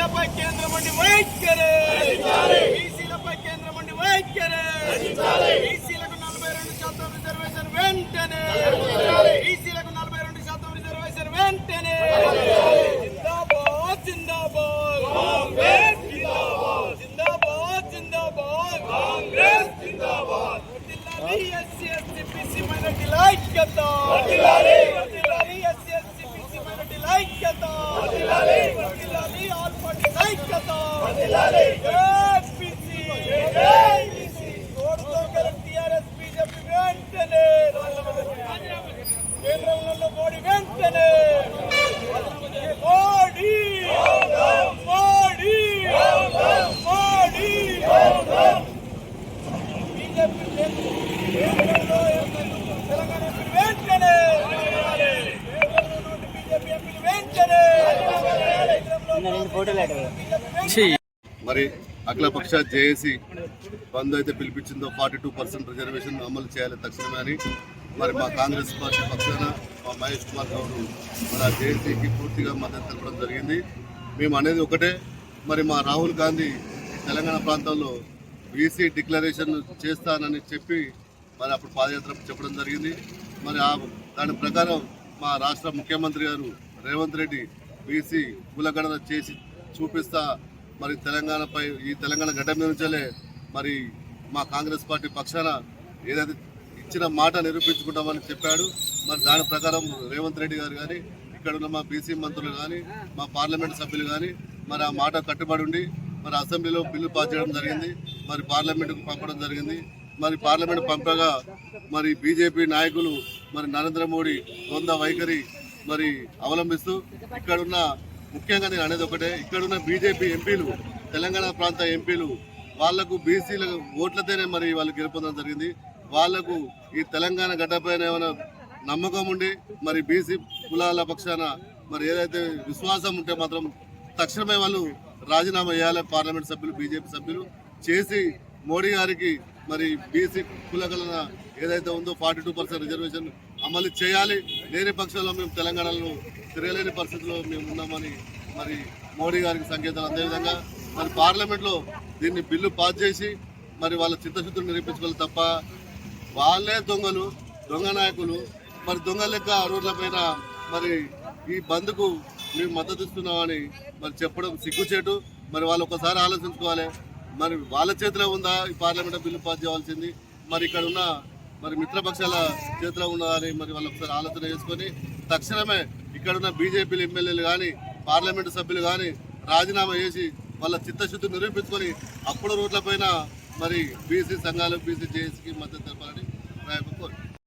బీసీలపై కేంద్రం ఉండి వైఖరి. బీసీలపై కేంద్రం ఉండి వైఖరి. బీసీలకు నలభై రెండు శాతం రిజర్వేషన్ వెంటనే. బీసీలకు నలభై రెండు శాతం రిజర్వేషన్ వెంటనే. జిందాబాద్ జిందాబాద్. కాంగ్రెస్ జిందాబాద్. జిందాబాద్ జిందాబాద్. కాంగ్రెస్ జిందాబాద్. వర్ధిల్లాలి ఎస్సీ ఎస్టీ బీసీ మైనారిటీల ఐక్యత వర్ధిల్లాలి వర్ధిల్లాలి ఎస్సీ ఎస్టీ బీసీ మైనారిటీల ఐక్యత వర్ధిల్లాలి వర్ధిల్లాలి ఆల్ పార్టీస్ ఐక్యత వర్ధిల్లాలి ఏపీసీ ఏపీసీ ఓటుతో గెలిచిన టీఆర్ఎస్ బీజేపీ వెంటనే కేంద్రంలో మోడీ వెంటనే మోడీ మోడీ మోడీ బీజేపీ కేంద్రంలో తెలంగాణ ఎంపీలు వెంటనే కేంద్రంలో నుండి బీజేపీ ఎంపీలు వెంటనే మరి అఖిలపక్ష జేఏసీ బంద్ అయితే పిలిపించిందో ఫార్టీ టూ పర్సెంట్ రిజర్వేషన్ అమలు చేయాలి తక్షణమే అని. మరి మా కాంగ్రెస్ పార్టీ పక్షాన మా మహేష్ కుమార్ గౌడ్ మరి ఆ జేఏసీకి పూర్తిగా మద్దతు తెలపడం జరిగింది. మేము అనేది ఒకటే. మరి మా రాహుల్ గాంధీ తెలంగాణ ప్రాంతంలో బీసీ డిక్లరేషన్ చేస్తానని చెప్పి మరి అప్పుడు పాదయాత్ర చెప్పడం జరిగింది. మరి ఆ దాని ప్రకారం మా రాష్ట్ర ముఖ్యమంత్రి గారు రేవంత్ రెడ్డి బీసీ కులగణన చేసి చూపిస్తా మరి తెలంగాణపై ఈ తెలంగాణ గడ్డ మీద నుంచే మరి మా కాంగ్రెస్ పార్టీ పక్షాన ఏదైతే ఇచ్చిన మాట నిరూపించుకుంటామని చెప్పాడు. మరి దాని ప్రకారం రేవంత్ రెడ్డి గారు కానీ ఇక్కడ ఉన్న మా బీసీ మంత్రులు కానీ మా పార్లమెంట్ సభ్యులు కానీ మరి ఆ మాట కట్టుబడి ఉండి మరి అసెంబ్లీలో బిల్లు పాస్ చేయడం జరిగింది. మరి పార్లమెంటుకు పంపడం జరిగింది. మరి పార్లమెంట్ పంపగా మరి బీజేపీ నాయకులు మరి నరేంద్ర మోడీ వంద వైఖరి మరి అవలంబిస్తూ ఇక్కడున్న ముఖ్యంగా నేను అనేది ఒకటే ఇక్కడున్న బీజేపీ ఎంపీలు తెలంగాణ ప్రాంత ఎంపీలు వాళ్ళకు బీసీల ఓట్లతోనే మరి వాళ్ళు గెలుపొందడం జరిగింది. వాళ్ళకు ఈ తెలంగాణ గడ్డపైన ఏమైనా నమ్మకం ఉండి మరి బీసీ కులాల పక్షాన మరి ఏదైతే విశ్వాసం ఉంటే మాత్రం తక్షణమే వాళ్ళు రాజీనామా చేయాలి. పార్లమెంట్ సభ్యులు బీజేపీ సభ్యులు చేసి మోడీ గారికి మరి బీసీ కులగలన ఏదైతే ఉందో ఫార్టీ టూ పర్సెంట్ రిజర్వేషన్ అమలు చేయాలి. లేని పక్షంలో మేము తెలంగాణలో తిరగలేని పరిస్థితిలో మేము ఉన్నామని మరి మోడీ గారికి సంకేతాలు అదేవిధంగా మరి పార్లమెంట్లో దీన్ని బిల్లు పాస్ చేసి మరి వాళ్ళ చిత్తశుద్ధులు నిరూపించుకోవాలి తప్ప వాళ్ళే దొంగలు దొంగ నాయకులు. మరి దొంగ లెక్క అరువుల పైన మరి ఈ బంద్కు మేము మద్దతు ఇస్తున్నామని మరి చెప్పడం సిగ్గుచేటు. మరి వాళ్ళు ఒకసారి ఆలోచించుకోవాలి. మరి వాళ్ళ చేతిలో ఉందా? ఈ పార్లమెంట్ బిల్లు పాస్ చేయాల్సింది. మరి ఇక్కడ ఉన్న మరి మిత్రపక్షాల చేతిలో ఉన్నదని మరి వాళ్ళు ఒకసారి ఆలోచన చేసుకొని తక్షణమే ఇక్కడ ఉన్న బీజేపీ ఎమ్మెల్యేలు కానీ పార్లమెంటు సభ్యులు కానీ రాజీనామా చేసి వాళ్ళ చిత్తశుద్ధి నిరూపించుకొని అప్పుడు రోడ్లపైన మరి బీసీ సంఘాలు బీసీ జేఏసీకి మద్దతు తెలపాలని నా